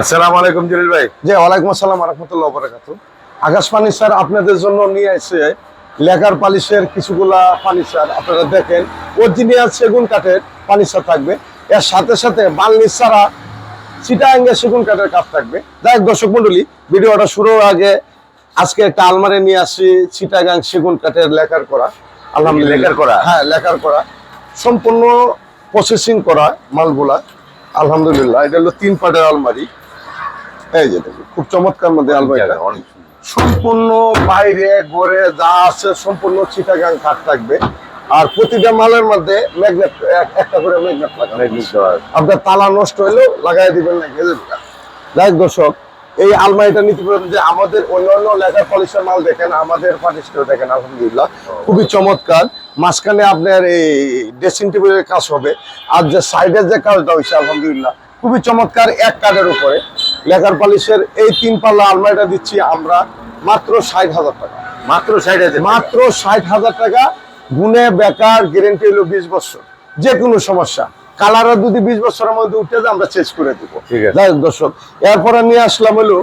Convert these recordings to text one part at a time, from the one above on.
আসসালামু আলাইকুম জলিল ভাই। জি ওয়ালাইকুম আসসালাম রহমতুল্লাহ বরাকাতু আকাশ ফার্নিচার আপনাদের জন্য নিয়ে এসে লেকার পালিশের কিছুগুলা ফার্নিচার আপনারা দেখেন অরিজিনাল সেগুন কাঠের ফার্নিচার থাকবে। এর সাথে সাথে বার্নিশ ছাড়া চিটাঙ্গে সেগুন কাঠের কাঠ থাকবে। যাই দর্শক মন্ডলী ভিডিওটা শুরুর আগে আজকে একটা আলমারি নিয়ে আসি চিটাগাং সেগুন কাঠের লেকার করা। আলহামদুলিল্লাহ। লেকার করা? হ্যাঁ লেকার করা। সম্পূর্ণ প্রসেসিং করা মালগুলা। আলহামদুলিল্লাহ এটা হলো তিন পাটের আলমারি। এই যে খুব চমৎকার মধ্যে সম্পূর্ণ বাইরে গড়ে যা আছে সম্পূর্ণ চিটাগাং কাঠ থাকবে। আর প্রতিটা মালের মধ্যে ম্যাগনেট একটা করে ম্যাগনেট লাগানো। আপনার তালা নষ্ট হলেও লাগাই দিবেন না যাই দর্শক এই আলমারিটা নিতে পারেন যে আমাদের অন্যান্য লেখার পলিশের মাল দেখেন আমাদের ফার্নিচার দেখেন আলহামদুলিল্লাহ। খুবই চমৎকার। মাঝখানে আপনার এই ড্রেসিং টেবিলের কাজ হবে। আর যে সাইডের যে কাজটা হয়েছে আলহামদুলিল্লাহ খুবই চমৎকার এক কাঠের উপরে। লেখার পালিশের এই তিন পাল্লা আলমারিটা দিচ্ছি আমরা মাত্র ষাট হাজার টাকা। মাত্র ষাট হাজার মাত্র ষাট হাজার টাকা গুনে বেকার গ্যারেন্টি হলো বিশ বছর। যে কোনো সমস্যা কালারও যদি বিশ বছরের মধ্যে উঠে যায় আমরা চেঞ্জ করে দিব। ঠিক যাই হোক দর্শক এরপরে নিয়ে আসলাম হলো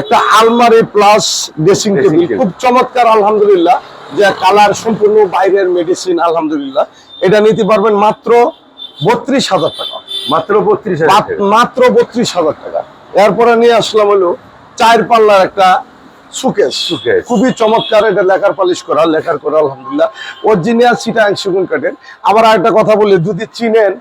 একটা আলমারি প্লাস ড্রেসিং টেবিল খুব চমৎকার আলহামদুলিল্লাহ যে কালার সম্পূর্ণ বাইরের মেডিসিন আলহামদুলিল্লাহ। এটা নিতে পারবেন মাত্র বত্রিশ হাজার টাকা। মাত্র বত্রিশ মাত্র বত্রিশ হাজার টাকা। এরপরে নিয়ে আসলাম হলো চার পাল্লার একটা সুকেশ। Suitcase। খুবই চমৎকার এটা লেখার পালিশ করা লেখার করা আলহামদুলিল্লাহ। অরিজিনাল সিটাং সেগুন কাঠের আবার আরেকটা কথা বলি যদি চিনেন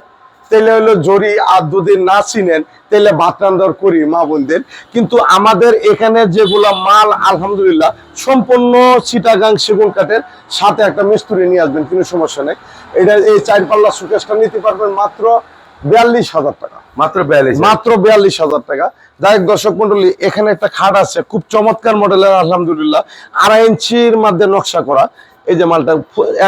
তাহলে হলো জরি আর যদি না চিনেন তাহলে ভাত রান্দার করি মা বোনদের। কিন্তু আমাদের এখানে যেগুলা মাল আলহামদুলিল্লাহ সম্পূর্ণ চিটাগাং সেগুন কাঠের সাথে একটা মিস্ত্রি নিয়ে আসবেন কোনো সমস্যা নেই। এটা এই চার পাল্লা সুকেশটা নিতে পারবেন মাত্র বিয়াল্লিশ হাজার টাকা। মাত্র বিয়াল্লিশ মাত্র বিয়াল্লিশ হাজার টাকা। যাই হোক, দর্শক মন্ডলী এখানে একটা খাট আছে খুব চমৎকার মডেলের আলহামদুলিল্লাহ। আড়াই ইঞ্চির মধ্যে নকশা করা। এই যে মালটা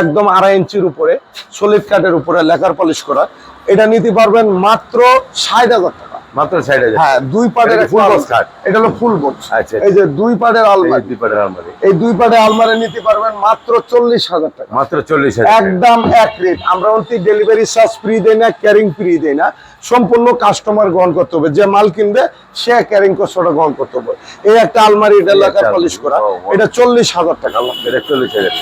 একদম আড়াই ইঞ্চির উপরে সলিড কাঠের উপরে লেখার পলিশ করা। এটা নিতে পারবেন মাত্র ষাট হাজার টাকা। মাত্র হাজার। হ্যাঁ দুই পাটের খাট? এটা হলো ফুল বক্স। আচ্ছা। এই যে দুই পাটের আলমারি। দুই পাটের আলমারি। এই দুই পাটের আলমারি নিতে পারবেন মাত্র চল্লিশ হাজার টাকা। মাত্র চল্লিশ হাজার টাকা। একদম এক রেট। আমরা অন্তি ডেলিভারি চার্জ ফ্রি দেয় না ক্যারিং ফ্রি দেয় না। সম্পূর্ণ কাস্টমার গ্রহণ করতে হবে। যে মাল কিনবে সে ক্যারিং কষ্টটা গ্রহণ করতে হবে। এই একটা আলমারি এটা লেখা পলিশ করা। এটা চল্লিশ হাজার টাকা।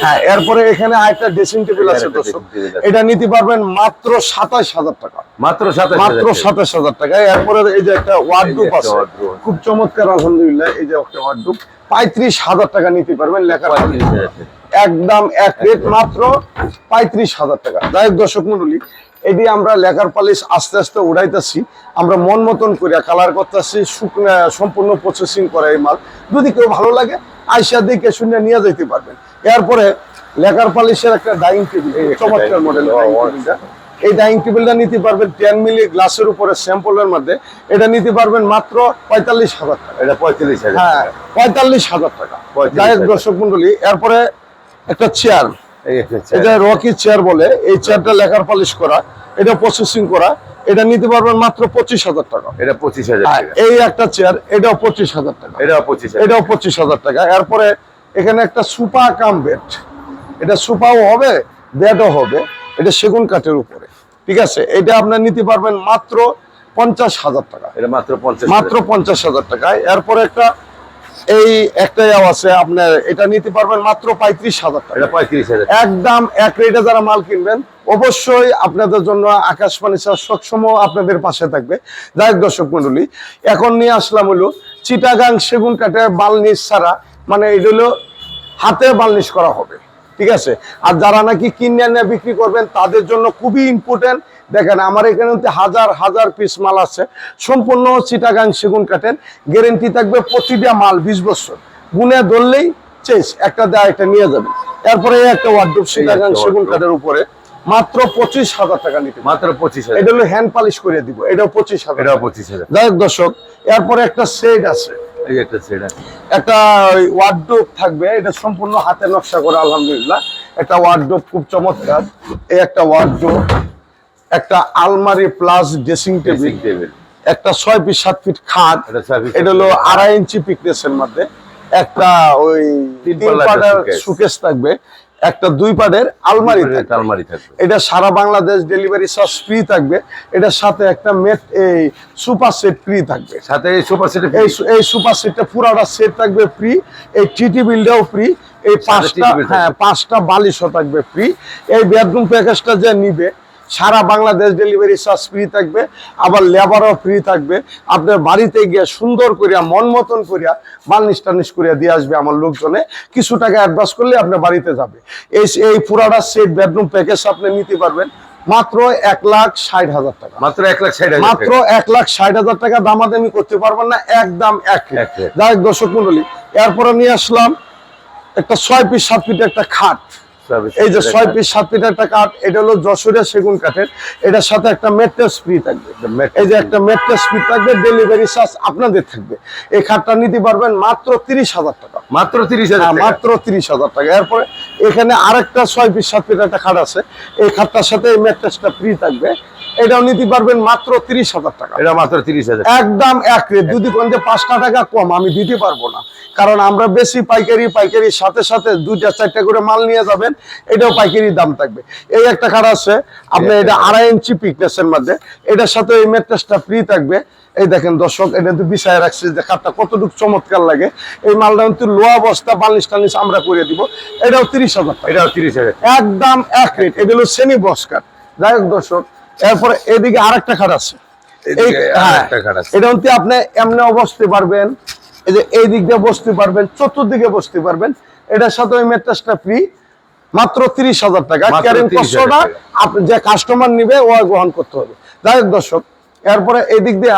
হ্যাঁ এরপরে এখানে আরেকটা ড্রেসিং টেবিল আছে দর্শক। এটা নিতে পারবেন মাত্র সাতাশ হাজার টাকা। মাত্র মাত্র সাতাশ হাজার টাকা। এরপরে এই যে একটা ওয়ার্ডরোব আছে। খুব চমৎকার আলহামদুলিল্লাহ এই যে একটা ওয়ার্ডরোব পঁয়ত্রিশ হাজার টাকা নিতে পারবেন লেখা পঁয়ত্রিশ হাজার টাকা। একদম এক রেট মাত্র পঁয়ত্রিশ হাজার টাকা। যাই হোক দর্শক মন্ডলী এটি আমরা লেখার পালিশ আস্তে আস্তে উড়াইতেছি। আমরা মন মতন করিয়া কালার করতেছি শুকনা সম্পূর্ণ প্রসেসিং করা এই মাল। যদি কেউ ভালো লাগে আইসা দেখে শুনে নিয়ে যেতে পারবেন। এরপরে লেখার পালিশের একটা ডাইনিং টেবিল চমৎকার মডেল ও, এই ডাইনিং টেবিলটা নিতে পারবেন টেন মিলি গ্লাসের উপরে স্যাম্পলের মধ্যে। এটা নিতে পারবেন মাত্র পঁয়তাল্লিশ হাজার টাকা। এটা পঁয়তাল্লিশ হাজার হ্যাঁ পঁয়তাল্লিশ হাজার টাকা। দর্শক মন্ডলী এরপরে একটা চেয়ার এটা রকি চেয়ার বলে এই চেয়ারটা লেখার পলিশ করা এটা প্রসেসিং করা এটা নিতে পারবেন মাত্র পঁচিশ হাজার টাকা। এটা পঁচিশ হাজার এই একটা চেয়ার এটাও পঁচিশ হাজার টাকা। এটাও পঁচিশ এটাও পঁচিশ হাজার টাকা। এরপরে এখানে একটা সুপা কাম বেড এটা সুপাও হবে বেডও হবে। এটা সেগুন কাঠের উপরে। ঠিক আছে? এটা আপনার নিতে পারবেন মাত্র পঞ্চাশ হাজার টাকা। এটা মাত্র পঞ্চাশ মাত্র পঞ্চাশ হাজার টাকায়। এরপরে একটা এই একটাই আছে আপনার এটা নিতে পারবেন মাত্র পঁয়ত্রিশ হাজার টাকা। পঁয়ত্রিশ হাজার। একদম এক রেটে যারা মাল কিনবেন অবশ্যই আপনাদের জন্য আকাশ ফার্নিচার সবসময় আপনাদের পাশে থাকবে। যাই দর্শক মন্ডলী এখন নিয়ে আসলাম হলো চিটাগাং সেগুন কাঠের বালনিশ ছাড়া মানে এটা হলো হাতে বালনিশ করা হবে। ঠিক আছে? আর যারা নাকি কিনে এনে বিক্রি করবেন তাদের জন্য খুবই ইম্পর্টেন্ট দেখেন আমার এখানে হচ্ছে হাজার হাজার পিস মাল আছে। সম্পূর্ণ চিটাগাং সেগুন কাঠের। গ্যারেন্টি থাকবে প্রতিটা মাল বিশ বছর। গুনে ধরলেই চেস একটা দেয় একটা নিয়ে যাবে। এরপরে একটা ওয়ার্ডরোব চিটাগাং সেগুন। কাঠের উপরে মাত্র পঁচিশ হাজার টাকা নিতে মাত্র পঁচিশ হাজার। এটা হলো হ্যান্ড পালিশ করে দিব। এটাও পঁচিশ হাজার এটাও। পঁচিশ হাজার। যাই দর্শক এরপরে একটা সেট আছে। এই একটা সেট আছে। একটা ওয়ার্ডরোব থাকবে এটা সম্পূর্ণ হাতে নকশা করা আলহামদুলিল্লাহ। একটা ওয়ার্ডরোব খুব চমৎকার। এই একটা ওয়ার্ডরোব একটা আলমারি প্লাস ড্রেসিং টেবিল টেবিল একটা ছয় ফিট সাত ফিট খাট এটা হলো আড়াই ইঞ্চি পিকনেসের মধ্যে। একটা ওই তিন পাটার suitcase। থাকবে। একটা দুই পাটের আলমারি আলমারি থাকবে। এটা সারা বাংলাদেশ ডেলিভারি চার্জ ফ্রি থাকবে। এটার সাথে একটা মেট এই সুপার সেট ফ্রি থাকবে। সাথে এই সুপার সেট এই এই সুপার সেটটা পুরোটা সেট থাকবে ফ্রি এই টিটি বিলটাও ফ্রি এই পাঁচটা হ্যাঁ পাঁচটা বালিশও থাকবে ফ্রি এই বেডরুম প্যাকেজটা যে নিবে সারা বাংলাদেশ ডেলিভারি চার্জ ফ্রি থাকবে আবার লেবারও ফ্রি থাকবে। আপনার বাড়িতে গিয়ে সুন্দর করিয়া মন মতন করিয়া বার্নিশ টার্নিশ করিয়া দিয়ে আসবে আমার লোকজনে। কিছু টাকা অ্যাডভান্স করলে আপনার বাড়িতে যাবে। এই এই পুরাটা সেট বেডরুম প্যাকেজ আপনি নিতে পারবেন মাত্র এক লাখ ষাট হাজার টাকা। মাত্র এক লাখ ষাট হাজার মাত্র এক লাখ ষাট হাজার টাকা দামাদামি করতে পারবেন না একদম এক। যাই দর্শক মন্ডলী এরপরে নিয়ে আসলাম একটা ছয় পিস সাত ফিট একটা খাট। এই যে ছয় পিস সাত ফিট একটা কাঠ এটা হলো যশোরের সেগুন কাঠের। এটার সাথে একটা মেট্রেস ফ্রি থাকবে। এই যে একটা মেট্রেস ফ্রি থাকবে ডেলিভারি চার্জ আপনাদের থাকবে। এই খাটটা নিতে পারবেন মাত্র তিরিশ হাজার টাকা। মাত্র তিরিশ হাজার হ্যাঁ, মাত্র তিরিশ হাজার টাকা। এরপরে এখানে আরেকটা ছয় পিস সাত পিস একটা খাট আছে। এই খাটটার সাথে এই ম্যাট্রেসটা ফ্রি থাকবে। এটাও নিতে পারবেন মাত্র তিরিশ হাজার টাকা। এটা মাত্র তিরিশ হাজার একদম এক রেট যদি কোন যে পাঁচটা টাকা কম আমি দিতে পারব না। কারণ আমরা বেশি পাইকারি পাইকারির সাথে সাথে দুইটা চারটা করে মাল নিয়ে যাবেন এটাও পাইকারি দাম থাকবে। এই একটা কাঠ আছে আপনার এটা আড়াই ইঞ্চি পিকনেসের মধ্যে এটার সাথে এই ম্যাট্রেসটা ফ্রি থাকবে। এই দেখেন দর্শক এটা কিন্তু বিছায় রাখছি যে কাঠটা কতটুকু চমৎকার লাগে। এই মালটা কিন্তু লোয়া বস্তা বালিশ টালিশ আমরা করে দিব। এটাও তিরিশ হাজার এটাও তিরিশ হাজার। একদম এক রেট। এটা হলো সেমি বস কাঠ যাই হোক দর্শক এরপরে এদিকে আরেকটা খাট আছে। এই হ্যাঁ, আরেকটা খাট আছে। এটা হচ্ছে আপনি এমনি বসতে পারবেন এই যে এই দিক দিয়ে বসতে পারবেন চতুর্দিকে বসতে পারবেন। এটার সাথে ওই ম্যাট্রেসটা ফ্রি মাত্র তিরিশ হাজার টাকা। ক্যারিং কষ্টটা আপনি যে কাস্টমার নিবে ও গ্রহণ করতে হবে। যাই হোক দর্শক এরপরে এই দিক দিয়ে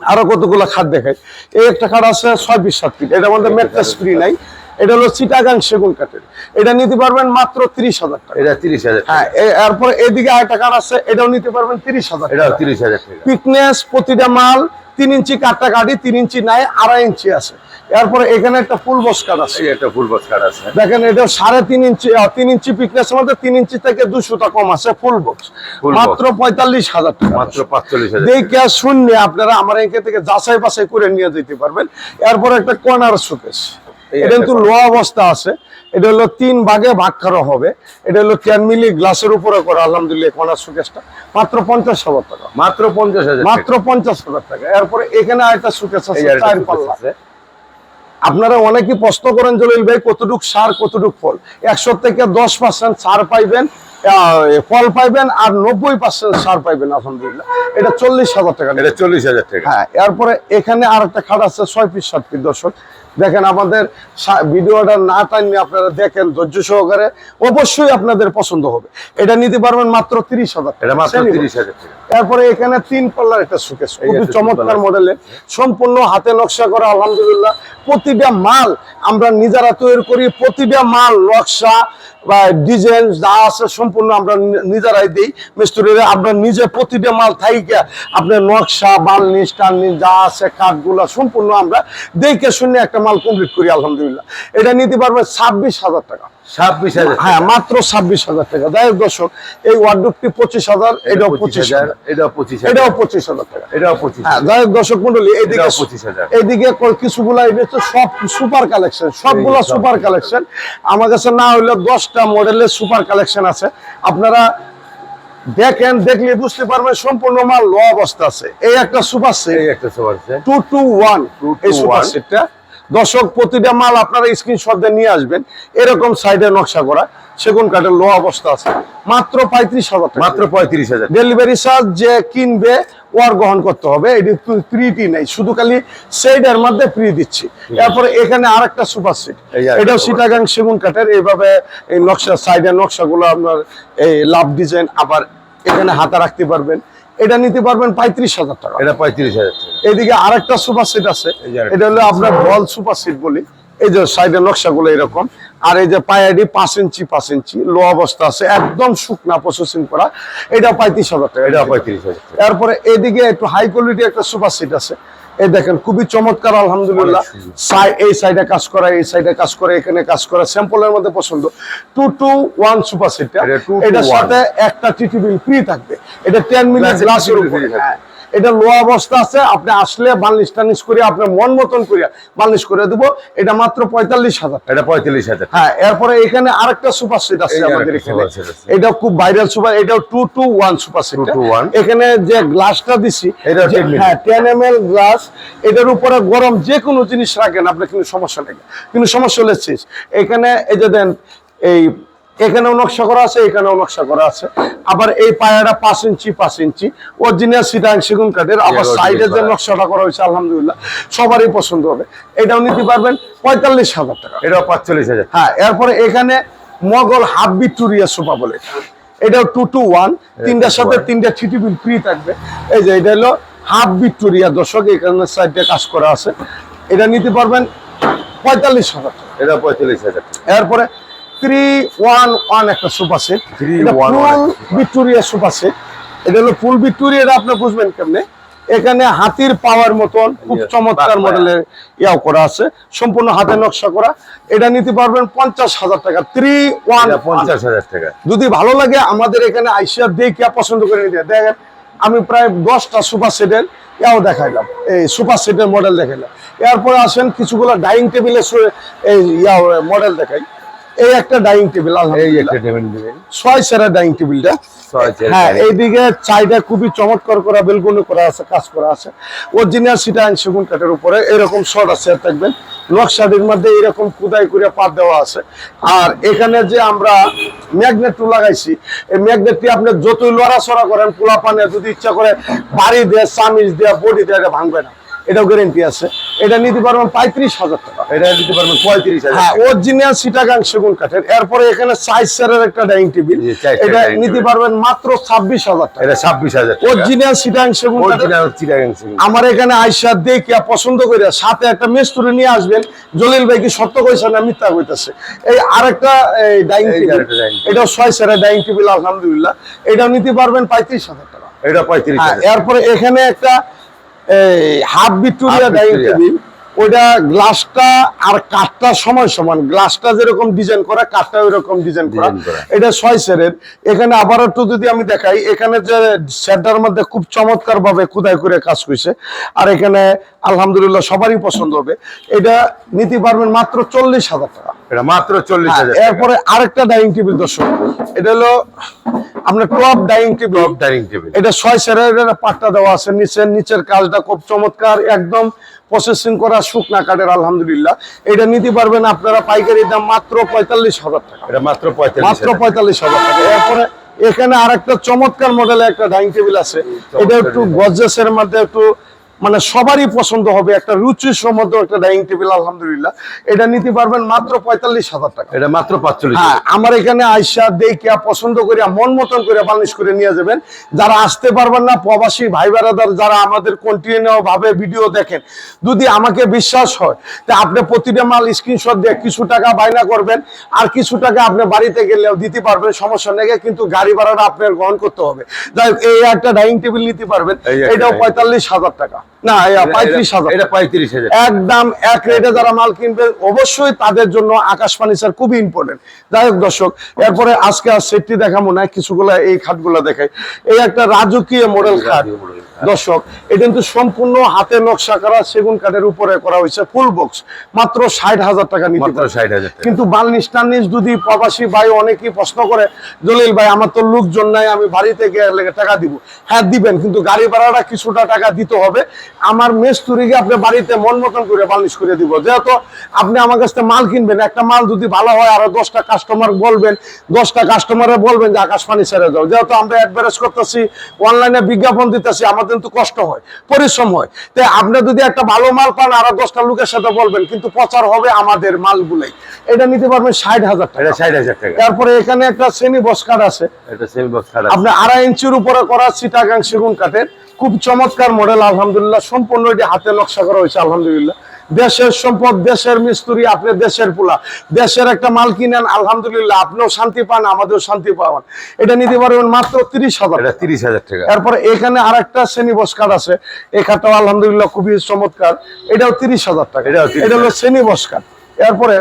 আরও কতগুলো খাট দেখাই। এই একটা খাট আছে ছয় বিশ সাত ফিট এটার মধ্যে ম্যাট্রেস ফ্রি নাই। এটা হলো চিটাগাং সেগুন কাঠের। এটা নিতে পারবেন মাত্র তিরিশ হাজার টাকা। এটা তিরিশ হাজার হ্যাঁ এরপরে এদিকে আরেকটা কাঠ আছে এটাও নিতে পারবেন তিরিশ হাজার টাকা। তিরিশ হাজার পিকনেস প্রতিটা মাল তিন ইঞ্চি কাটটা কাটি তিন ইঞ্চি নাই আড়াই ইঞ্চি আছে। এরপরে এখানে একটা ফুল বস কাট আছে। এই একটা ফুল বস কাট আছে। দেখেন এটা সাড়ে তিন ইঞ্চি তিন ইঞ্চি পিকনেস মধ্যে তিন ইঞ্চি থেকে দুশোটা কম আছে ফুল বক্স। মাত্র পঁয়তাল্লিশ হাজার টাকা মাত্র পাঁচচল্লিশ হাজার দেখে শূন্য আপনারা আমার এখান থেকে যাচাই বাছাই করে নিয়ে যেতে পারবেন। এরপর একটা কর্নার শোকেস এই এটা কিন্তু লো অবস্থা আছে। এটা হলো তিন ভাগে ভাগ করা হবে। এটা হলো টেন মিলি গ্লাসের উপরে করা আলহামদুলিল্লাহ কর্নার শোকেসটা মাত্র পঞ্চাশ হাজার টাকা। মাত্র পঞ্চাশ হাজার মাত্র পঞ্চাশ হাজার টাকা। এরপরে এখানে আরেকটা শোকেস আছে চার পাল্লা। আপনারা অনেকেই প্রশ্ন করেন জলিল ভাই কতটুক সার কতটুক ফল? একশো থেকে দশ পার্সেন্ট সার পাইবেন ফল পাইবেন আর নব্বই পার্সেন্ট সার পাইবেন আলহামদুলিল্লাহ। এটা চল্লিশ হাজার টাকা। এটা চল্লিশ হাজার টাকা। হ্যাঁ এরপরে এখানে আর একটা খাট আছে ছয় পিস সাত পিস দর্শক। দেখেন আমাদের ভিডিওটা না টাইমে আপনারা দেখেন ধৈর্য সহকারে অবশ্যই আপনাদের পছন্দ হবে। এটা নিতে পারবেন মাত্র তিরিশ হাজার এরপরে এখানে তিন পাল্লার একটা সুকেশ খুবই চমৎকার মডেলের সম্পূর্ণ হাতে নকশা করা আলহামদুলিল্লাহ। প্রতিটা মাল আমরা নিজেরা তৈরি করি প্রতিটা মাল নকশা বা ডিজাইন যা আছে সম্পূর্ণ আমরা নিজেরাই দিই। মিস্ত্রিরা আমরা নিজে প্রতিটা মাল থাইকে আপনার নকশা বার্নিশ টার্নিশ যা আছে কাঠগুলা সম্পূর্ণ আমরা দেখে শুনে একটা মাল কমপ্লিট করি আলহামদুলিল্লাহ। এটা নিতে পারবে ছাব্বিশ হাজার টাকা। ছাব্বিশ হাজার হ্যাঁ মাত্র ছাব্বিশ হাজার টাকা। যাই হোক দর্শক এই পঁচিশ হাজার এটাও পঁচিশ পঁচিশ হাজার হাজার। এটাও পঁচিশ এটাও পঁচিশ হাজার টাকা। এটাও পঁচিশ হ্যাঁ যাই হোক দর্শক মন্ডলী এইদিকে 25,000 এইদিকে কিছুগুলা এই সব সুপার কালেকশন সবগুলা সুপার কালেকশন আমার কাছে না হইলে দশটা মডেলের সুপার কালেকশন আছে। আপনারা দেখেন দেখলে বুঝতে পারবেন সম্পূর্ণ মাল লো অবস্থা আছে। এই একটা সুপার সেট এই একটা সবার আছে টু টু ওয়ান 221 এই সুপার সেটটা দর্শক প্রতিটা মাল আপনারা স্ক্রিনশট দিয়ে নিয়ে আসবেন। এরকম সাইডে নকশা করা সেগুন কাঠের লো অবস্থা আছে। মাত্র পঁয়ত্রিশ হাজার মাত্র পঁয়ত্রিশ হাজার। ডেলিভারি চার্জ যে কিনবে ওয়ার গ্রহণ করতে হবে। এটি ফ্রিটি নেই শুধু খালি সেইডের মধ্যে ফ্রি দিচ্ছি। তারপরে এখানে আরেকটা সুপার সিট এটাও সিটাগাং সেগুন কাঠের। এইভাবে এই নকশা সাইডের নকশাগুলো আপনার এই লাভ ডিজাইন আবার এখানে হাতা রাখতে পারবেন। এটা নিতে পারবেন পঁয়ত্রিশ হাজার টাকা। এটা পঁয়ত্রিশ হাজার টাকা। এদিকে আরেকটা সুপার সিট আছে। এটা হলো আপনার বল সুপার সিট বলি। এই যে সাইডের নকশাগুলো এরকম। আর এই যে পায়াডি পাঁচ ইঞ্চি পাঁচ ইঞ্চি লো অবস্থা আছে একদম শুকনা প্রসেসিং করা। এটা পঁয়ত্রিশ হাজার টাকা। এটা পঁয়ত্রিশ হাজার টাকা। তারপরে এদিকে একটু হাই কোয়ালিটি একটা সুপার সিট আছে। এই দেখেন খুবই চমৎকার আলহামদুলিল্লাহ। এই সাইডে কাজ করা এই সাইডে কাজ করে এখানে কাজ করা স্যাম্পলের মধ্যে পছন্দ। Two two one super seat এটা 2 to এটার সাথে একটা টিটিবিল ফ্রি থাকবে। এটা টেন মিনিট গ্লাসের উপরে। হ্যাঁ। এটা লো অবস্থা আছে আপনি আসলে বার্নিশ টার্নিশ করে আপনি মন মতন করিয়া বার্নিশ করে দেবো। এটা মাত্র পঁয়তাল্লিশ হাজার। এটা পঁয়তাল্লিশ হাজার। হ্যাঁ এরপরে এখানে আরেকটা সুপার সেট আছে আমাদের এখানে। এটা খুব ভাইরাল সুপার এটাও two two one super set. 221 এখানে যে গ্লাসটা দিছি এটাও যে- 10 ml হ্যাঁ টেন এম এল গ্লাস এটার উপরে গরম যে কোনো জিনিস রাখেন আপনার কিন্তু সমস্যা নেই। কিন্তু সমস্যা হলে এখানে এই যে দেন এই এখানেও নকশা করা আছে এখানেও নকশা করা আছে। আবার এই পায়াটা পাঁচ ইঞ্চি পাঁচ ইঞ্চি। অরিজিনাল সিটাং সেগুন কাঠের আবার সাইডে যে নকশাটা করা হয়েছে আলহামদুলিল্লাহ সবারই পছন্দ হবে। এটাও নিতে পারবেন পঁয়তাল্লিশ হাজার টাকা। এটাও পাঁচচল্লিশ হাজার। হ্যাঁ এরপরে এখানে মগল হাফ ভিক্টোরিয়া সোফা বলে। এটা। এটাও টু টু ওয়ান তিনটার সাথে তিনটা থ্রি টিবিল ফ্রি থাকবে। এই যে এটা হলো হাফ ভিক্টোরিয়া দর্শক এখানে সাইডে কাজ করা আছে। এটা নিতে পারবেন পঁয়তাল্লিশ হাজার টাকা। এটা পঁয়তাল্লিশ হাজার। এরপরে থ্রি ওয়ান ওয়ান একটা sofa set 311 full Victoria sofa set এটা হলো ফুল ভিক্টোরিয়া এটা আপনি বুঝবেন কেমনে? এখানে হাতির পাওয়ার মতন খুব চমৎকার মডেলের ইয়াও করা আছে। সম্পূর্ণ হাতে নকশা করা। এটা নিতে পারবেন পঞ্চাশ হাজার টাকা। থ্রি ওয়ান পঞ্চাশ হাজার টাকা। যদি ভালো লাগে আমাদের এখানে আইসিয়া দেখে পছন্দ করে নিতে। দেখেন আমি প্রায় দশটা সুপার সেটের ইয়াও দেখাইলাম। এই সুপার সেটের মডেল দেখাইলাম। এরপরে আসেন কিছুগুলো ডাইনিং টেবিলের ইয়াও মডেল দেখাই। এই একটা ডাইনিং টেবিল এই একটা দিবেন ছয় সেরা ডাইনিং টেবিলটা। হ্যাঁ এইদিকে চাইটা খুবই চমৎকার করা করা আছে কাজ করা আছে। অরিজিনাল সিটাং সেগুন কাঠের উপরে এরকম শর্ট আছে থাকবেন। নকশাটির মধ্যে এরকম কুদাই করে পাত দেওয়া আছে। আর এখানে যে আমরা ম্যাগনেট লাগাইছি এই ম্যাগনেটটি আপনি যতই লড়াচড়া করেন পোলা পানে যদি ইচ্ছা করে বাড়ি দিয়ে চামিচ দিয়ে বডি দিয়ে এটা ভাঙবে না। এটাও গ্যারেন্টি আছে। এটা নিতে পারবেন পঁয়ত্রিশ হাজার টাকা। এটা দিতে পারবেন পঁয়ত্রিশ হাজার হ্যাঁ অরিজিনাল সিটাগাং সেগুন কাঠের। এরপরে এখানে সাইজ সেরের একটা ডাইনিং টেবিল এটা নিতে পারবেন মাত্র ছাব্বিশ হাজার টাকা। এটা ছাব্বিশ হাজার অরিজিনাল সিটাং সেগুন কাঠের। অরিজিনাল চিটাগাং সিং আমার এখানে আইসা দেখে পছন্দ করে সাথে একটা মেস্তুরি নিয়ে আসবেন। জলিল ভাই কি সত্য কইছে না মিথ্যা কইতাছে? এই আরেকটা এই ডাইনিং টেবিল এটা ছয় সেরা ডাইনিং টেবিল আলহামদুলিল্লাহ। এটা নিতে পারবেন পঁয়ত্রিশ হাজার টাকা। এটা পঁয়ত্রিশ হ্যাঁ হাজার এরপরে এখানে একটা এই হাফ ভিক্টোরিয়া ডাইনিং। টেবিল ওইটা গ্লাসটা আর কাঠটা সমান সমান। গ্লাসটা যেরকম ডিজাইন করা কাঠটা ওইরকম ডিজাইন করা। করা। এটা ছয় সেরের। এখানে আবার একটু যদি আমি দেখাই এখানে যে সেটটার মধ্যে খুব চমৎকার ভাবে খুদাই করে কাজ করছে আর এখানে আলহামদুলিল্লাহ সবারই পছন্দ হবে। এটা নিতে পারবেন মাত্র চল্লিশ হাজার টাকা। এটা মাত্র চল্লিশ হ্যাঁ, হাজার এরপরে আরেকটা ডাইনিং টেবিল দর্শক। এটা হলো আপনার top dining table top dining table এটা ছয় সেরের পাট্টা দেওয়া আছে। নিচের নিচের কাজটা খুব চমৎকার একদম প্রসেসিং করা শুকনা কাঠের আলহামদুলিল্লাহ। এটা নিতে পারবেন আপনারা পাইকারি দাম মাত্র পঁয়তাল্লিশ হাজার টাকা। এটা মাত্র পঁয়তাল্লিশ মাত্র পঁয়তাল্লিশ হাজার টাকা। এরপরে এখানে আরেকটা চমৎকার মডেলের একটা ডাইনিং টেবিল আছে। এটা একটু গজেসের মধ্যে একটু মানে সবারই পছন্দ হবে একটা রুচি সম্মত একটা ডাইনিং টেবিল আলহামদুলিল্লাহ। এটা নিতে পারবেন মাত্র পঁয়তাল্লিশ হাজার টাকা। এটা মাত্র পাঁচচল্লিশ হ্যাঁ আমার এখানে আইসা দেখিয়া পছন্দ করিয়া মন মতন করে বার্নিশ করে নিয়ে যাবেন। যারা আসতে পারবেন না প্রবাসী ভাই বেড়াদার যারা আমাদের কন্টিনিউ ভাবে ভিডিও দেখেন যদি আমাকে বিশ্বাস হয় তা আপনি প্রতিটা মাল স্ক্রিনশট দিয়ে কিছু টাকা বাইনা করবেন আর কিছু টাকা আপনি বাড়িতে গেলেও দিতে পারবেন সমস্যা নেই। কিন্তু গাড়ি ভাড়াটা আপনার গ্রহণ করতে হবে। যাই হোক, এই একটা ডাইনিং টেবিল নিতে পারবেন এটাও পঁয়তাল্লিশ হাজার টাকা। না পঁয়ত্রিশ হাজার এটা পঁয়ত্রিশ হাজার একদম এক রেটে যারা মাল কিনবে অবশ্যই তাদের জন্য আকাশ ফার্নিচার খুবই ইম্পর্টেন্ট যাই হোক দর্শক এরপরে আজকে আর সেটটি দেখাবো না কিছুগুলা এই খাটগুলো দেখাই। এই একটা রাজকীয় মডেল খাট। খাট। দর্শক এটা কিন্তু সম্পূর্ণ হাতে নকশা করা সেগুন কাঠের উপরে করা হয়েছে ফুল বক্স মাত্র ষাট হাজার টাকা নিতে পারে। ষাট হাজার কিন্তু বার্নিশ টার্নিশ যদি প্রবাসী ভাই অনেকেই প্রশ্ন করে জলিল ভাই আমার তো লোকজন নাই আমি বাড়িতে গেলে টাকা দিব। হ্যাঁ দিবেন কিন্তু গাড়ি ভাড়াটা কিছুটা টাকা দিতে হবে। আমার মেস্তুরিকে আপনি বাড়িতে মন মতন করে বার্নিশ করে দিব। যেহেতু আপনি আমার কাছ থেকে মাল কিনবেন একটা মাল যদি ভালো হয় আরও দশটা কাস্টমার বলবেন দশটা কাস্টমারে বলবেন যে আকাশ পানি ছেড়ে যাও যেহেতু আমরা অ্যাডভারেজ করতেছি অনলাইনে বিজ্ঞাপন দিতেছি আমাদের কিন্তু কষ্ট হয় পরিশ্রম হয়। তাই আপনি যদি একটা ভালো মাল পান আরও দশটা লোকের সাথে বলবেন কিন্তু প্রচার হবে আমাদের মালগুলাই। এটা নিতে পারবেন ষাট হাজার টাকা। ষাট হাজার টাকা। তারপরে এখানে একটা শ্রেণি বস্কার আছে। এটা সেমি আপনি আড়াই ইঞ্চির উপরে করা সিটাগাং সেগুন কাঠের খুব চমৎকার মডেল আলহামদুলিল্লাহ সম্পূর্ণ এটি হাতে নকশা করা হয়েছে আলহামদুলিল্লাহ। দেশের সম্পদ দেশের মিস্ত্রি আপনি দেশের পোলা। দেশের একটা মাল কিনেন আলহামদুলিল্লাহ আপনিও শান্তি পান আমাদেরও শান্তি পাওয়ান। এটা নিতে পারবেন মাত্র তিরিশ হাজার তিরিশ হাজার টাকা। তারপরে এখানে আর একটা শ্রেণি বস আছে। এই আলহামদুলিল্লাহ খুবই চমৎকার। এটাও তিরিশ হাজার টাকা। এটা হলো শ্রেণি বস এরপরে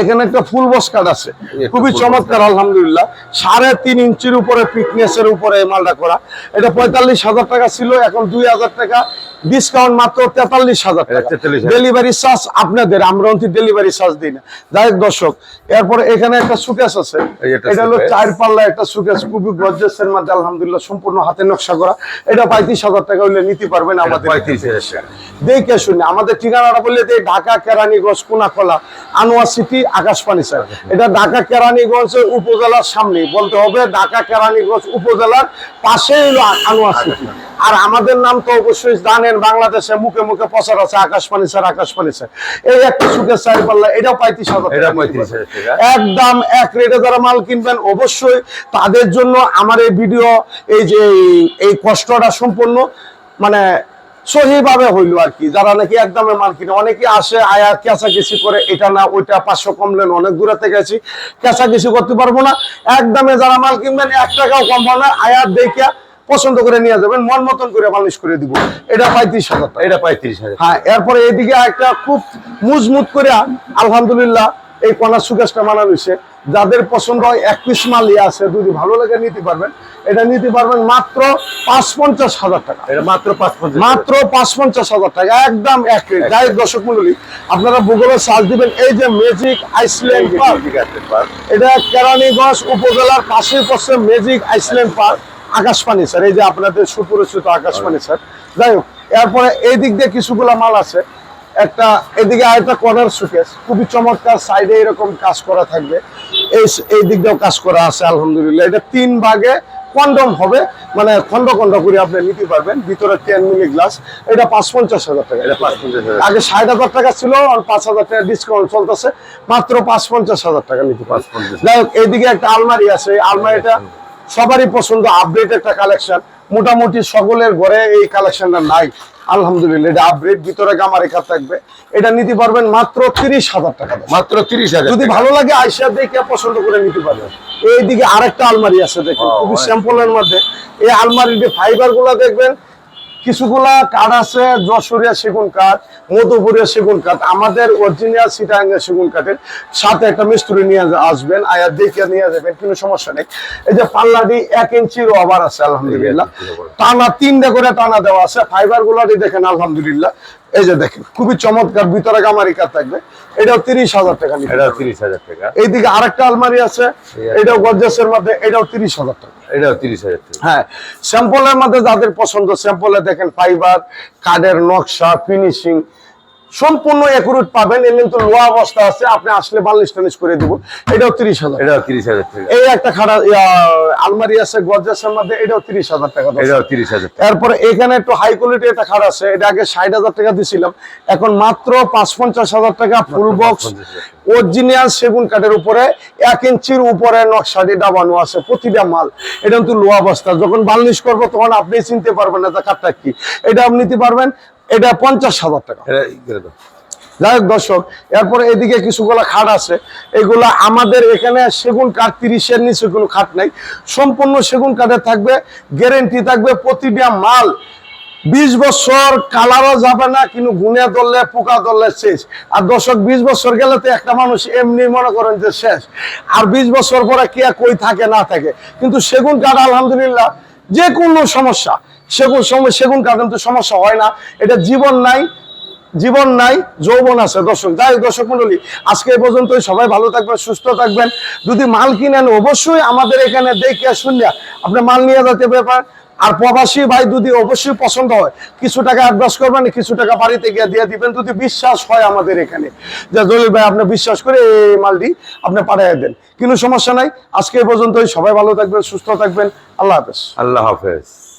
এখানে একটা ফুল বস কাঠ আছে। খুবই চমৎকার আলহামদুলিল্লাহ। সাড়ে তিন ইঞ্চির উপরে ফিটনেস এর উপরে মালটা করা। এটা পঁয়তাল্লিশ হাজার টাকা ছিল এখন দুই হাজার টাকা। ডিসকাউন্ট মাত্র তেতাল্লিশ হাজার টাকা। 43,000 ডেলিভারি চার্জ আপনাদের আমরা অন্তি ডেলিভারি চার্জ দিই না। যাই দর্শক এরপরে এখানে একটা সুকেস আছে। এটা হলো। চার পাল্লা একটা সুকেস খুবই গর্জেসের মধ্যে আলহামদুলিল্লাহ সম্পূর্ণ হাতে নকশা করা। এটা পঁয়ত্রিশ হাজার টাকা হইলে নিতে পারবেন আমাদের দেখে শুনে আমাদের ঠিকানাটা বললে ঢাকা কেরানীগঞ্জ কোনাখোলা আনোয়ার সিটি আকাশপানি স্যার। এটা ঢাকা কেরানীগঞ্জের উপজেলার সামনে। বলতে হবে ঢাকা কেরানীগঞ্জ উপজেলার পাশেই আনোয়ার সিটি। আর আমাদের নাম তো অবশ্যই জানেন বাংলাদেশে মুখে মুখে প্রচার আছে আকাশপানি স্যার আকাশপানি স্যার। এই একটা সুখের চাই পাল্লা এটা পঁয়ত্রিশ হাজার একদম এক রেটে যারা মাল কিনবেন অবশ্যই তাদের জন্য আমার এই ভিডিও এই যে এই কষ্টটা সম্পূর্ণ মানে সহিভাবে হইল আর কি। যারা নাকি একদমে মাল কিনে অনেকে আসে আয়া কেঁচাকেচি করে এটা না ওইটা পাঁচশো কমলেন অনেক দূরে থেকে আছি কেঁচাকেচি করতে পারব না। একদমে যারা মাল কিনবেন এক টাকাও কম না আয়াত দেখে পছন্দ করে নিয়ে যাবেন মন মতন করে মানুষ করে দিব। এটা পঁয়ত্রিশ হাজার এটা পঁয়ত্রিশ হাজার হ্যাঁ এরপরে এইদিকে একটা খুব মুজমুত করে আলহামদুলিল্লাহ এই কনার সুকেশটা মানা হয়েছে যাদের পছন্দ হয় এক পিস মাল ইয়ে আছে যদি ভালো লাগে নিতে পারবেন। এটা নিতে পারবেন মাত্র পাঁচ পঞ্চাশ হাজার টাকা। এটা মাত্র পাঁচ মাত্র পাঁচ পঞ্চাশ হাজার টাকা একদম এক যাই দর্শক মন্ডলী আপনারা গুগলে সার্চ দিবেন এই যে ম্যাজিক আইসল্যান্ড পার্ক এটা কেরানীগঞ্জ উপজেলার পাশে পড়ছে Magic Island Park Akashpani sir এই যে আপনাদের সুপরিচিত আকাশপানি স্যার যাই হোক এরপরে এই দিক দিয়ে কিছুগুলা মাল আছে। একটা এদিকে আরেকটা কর্নার সুকেস খুবই চমৎকার সাইডে এরকম কাজ করা থাকবে। এই এই দিক দিয়েও কাজ করা আছে আলহামদুলিল্লাহ। এটা তিন ভাগে কন্ডম হবে। মানে খন্ড খন্ড করে আপনি নিতে পারবেন। ভিতরে টেন মিলি গ্লাস এটা পাঁচ পঞ্চাশ হাজার টাকা। এটা পাঁচ পঞ্চাশ আগে ষাট হাজার টাকা ছিল আর পাঁচ হাজার টাকা ডিসকাউন্ট চলতেছে। মাত্র পাঁচ পঞ্চাশ হাজার টাকা নিতে পারবে 550 যাই হোক এইদিকে একটা আলমারি আছে। এই আলমারিটা সবারই পছন্দ আপডেট একটা কালেকশন মোটামুটি সকলের ঘরে এই কালেকশনটা নাই। আলহামদুলিল্লাহ এটা আপগ্রেড ভিতরে গামারেখা থাকবে। এটা নিতে পারবেন মাত্র তিরিশ হাজার টাকা মাত্র তিরিশ হাজার যদি ভালো লাগে আইসা দেখে পছন্দ করে নিতে পারবেন। এইদিকে আরেকটা আলমারি আছে দেখুন খুবই। স্যাম্পলের মধ্যে। এই আলমারিতে ফাইবারগুলা দেখবেন কিছুগুলা কাঠ আছে যশোরিয়া সেগুন কাঠ মধুপুরিয়া সেগুন কাঠ আমাদের অরিজিনাল সিটাঙ্গা সেগুন কাঠের সাথে একটা মিস্ত্রি নিয়ে আসবেন আয়া দেখে নিয়ে যাবেন কোনো সমস্যা নেই। এই যে পাল্লাটি এক ইঞ্চির ওভার আছে আলহামদুলিল্লাহ। টানা তিনটা করে টানা দেওয়া আছে ফাইবার গুলাটি দেখেন আলহামদুলিল্লাহ। এই যে দেখেন খুবই চমৎকার ভিতরে গামারি কাজ থাকবে। এটাও তিরিশ হাজার টাকা এটাও তিরিশ হাজার টাকা। এইদিকে আরেকটা আলমারি আছে। এটাও গর্জাসের মধ্যে এটাও তিরিশ হাজার টাকা। এটাও তিরিশ হাজার টাকা। হ্যাঁ স্যাম্পলের মধ্যে যাদের পছন্দ স্যাম্পলে দেখেন ফাইবার কাঠের নকশা ফিনিশিং সম্পূর্ণ একুরেট পাবেন। এর কিন্তু লোয়া অবস্থা আছে আপনি আসলে বাল্লিশ টানিশ করে দিব। এটাও তিরিশ হাজার। এটাও তিরিশ হাজার টাকা। এই একটা খাড়া আলমারি আছে গর্জাসের মধ্যে এটাও তিরিশ হাজার টাকা। এটাও তিরিশ হাজার টাকা। এরপরে এখানে একটু হাই কোয়ালিটি একটা খাট আছে এটা আগে ষাট হাজার টাকা দিছিলাম। এখন মাত্র পাঁচ পঞ্চাশ হাজার টাকা ফুল বক্স 55,000 অরিজিনাল সেগুন কাঠের উপরে এক ইঞ্চির উপরে নকশাটি ডাবানো আছে প্রতিটা মাল। এটা কিন্তু লোয়া অবস্থা। যখন বার্নিশ করব তখন আপনি চিনতে পারবেন না যে কাঠটা কি। এটা আপনি নিতে পারবেন এটা পঞ্চাশ হাজার টাকা। যাই হোক দর্শক এরপরে এদিকে কিছুগুলা খাট আছে। এগুলা আমাদের এখানে সেগুন কাঠ তিরিশের নিচে কোনো খাট নাই। সম্পূর্ণ সেগুন কাঠের থাকবে গ্যারেন্টি থাকবে প্রতিটা মাল। বিশ বছর কালারও যাবে না কিন্তু গুনে ধরলে পোকা ধরলে শেষ। আর দর্শক বিশ বছর গেলে তো একটা মানুষ এমনি মনে করেন যে শেষ। আর বিশ বছর পরে কে কই থাকে না থাকে। কিন্তু সেগুন কাঠ আলহামদুলিল্লাহ যে কোনো সমস্যা। সেগুন সম- সেগুন কাঠ কিন্তু সমস্যা হয় না। এটা জীবন নাই জীবন নাই, যৌবন আছে। দর্শক, যাই দর্শক মন্ডলী আজকে এই পর্যন্তই। সবাই ভালো থাকবেন, সুস্থ থাকবেন। যদি মাল কিনেন অবশ্যই আমাদের এখানে দেখে শুনিয়া আপনি মাল নিয়ে যেতে ব্যাপার। আর প্রবাসী ভাই যদি অবশ্যই পছন্দ হয়, কিছু টাকা অ্যাডভান্স করবেন, কিছু টাকা বাড়িতে গিয়ে দিয়ে দিবেন। যদি বিশ্বাস হয় আমাদের এখানে, যে জলিল ভাই, আপনি বিশ্বাস করে এই মালটি আপনি পাঠিয়ে দেন। কোনো সমস্যা নাই। আজকে এই পর্যন্তই। সবাই ভালো থাকবেন, সুস্থ থাকবেন। আল্লাহ হাফেজ। আল্লাহ হাফেজ।